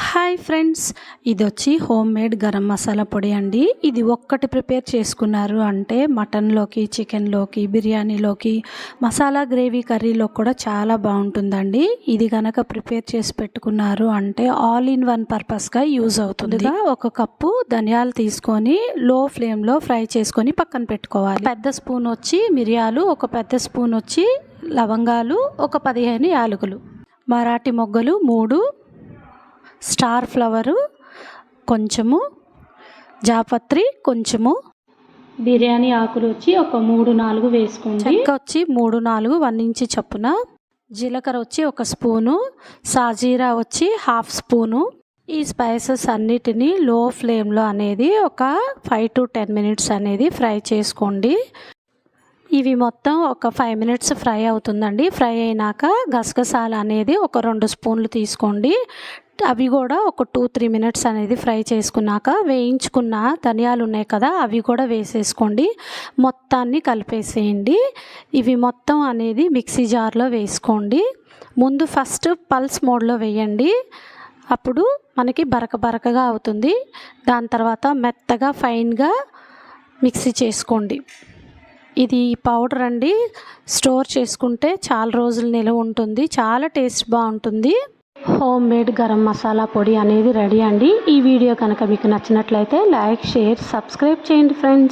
Hi friends ఇది వచ్చి home made garam masala పొడి అండి. ఇది ఒక్కటి ప్రిపేర్ చేసుకున్నారు అంటే మటన్లోకి చికెన్లోకి బిర్యానీలోకి మసాలా గ్రేవీ కర్రీలో కూడా చాలా బాగుంటుందండి. ఇది కనుక ప్రిపేర్ చేసి పెట్టుకున్నారు అంటే ఆల్ ఇన్ వన్ పర్పస్గా యూజ్ అవుతుంది. ఒక కప్పు ధనియాలు తీసుకొని లో ఫ్లేమ్లో ఫ్రై చేసుకొని పక్కన పెట్టుకోవాలి. పెద్ద స్పూన్ వచ్చి మిరియాలు ఒక పెద్ద స్పూన్ వచ్చి లవంగాలు ఒక పదిహేను యాలకులు. మరాఠీ మొగ్గలు మూడు స్టార్ ఫ్లవరు కొంచెము జాపత్రి కొంచెము. బిర్యానీ ఆకులు వచ్చి ఒక మూడు నాలుగు వేసుకోండి. చెక్క వచ్చి మూడు నాలుగు వన్ ఇంచి చొప్పున. జీలకర్ర వచ్చి ఒక స్పూను. సాజీరా వచ్చి హాఫ్ స్పూను. ఈ స్పైసెస్ అన్నిటినీ లో ఫ్లేమ్లో అనేది ఒక ఫైవ్ టు టెన్ మినిట్స్ అనేది ఫ్రై చేసుకోండి. ఇవి మొత్తం ఒక ఫైవ్ మినిట్స్ ఫ్రై అవుతుందండి. ఫ్రై అయినాక గసగసాలు అనేది ఒక రెండు స్పూన్లు తీసుకోండి. అవి కూడా ఒక టూ త్రీ మినిట్స్ అనేది ఫ్రై చేసుకున్నాక వేయించుకున్న ధనియాలు ఉన్నాయి కదా అవి కూడా వేసేసుకోండి. మొత్తాన్ని కలిపేసేయండి. ఇవి మొత్తం అనేది మిక్సీ జార్లో వేసుకోండి. ముందు ఫస్ట్ పల్స్ మోడ్లో వేయండి. అప్పుడు మనకి బరక బరకగా అవుతుంది. దాని తర్వాత మెత్తగా ఫైన్గా మిక్సీ చేసుకోండి. ఇది పౌడర్ అండి. స్టోర్ చేసుకుంటే చాలా రోజులు నిలవ ఉంటుంది. చాలా టేస్ట్ బాగుంటుంది. హోమ్ మేడ్ గరం మసాలా పొడి అనేది రెడీ అండి. ఈ వీడియో కనుక మీకు నచ్చినట్లయితే లైక్ షేర్ సబ్స్క్రైబ్ చేయండి ఫ్రెండ్స్.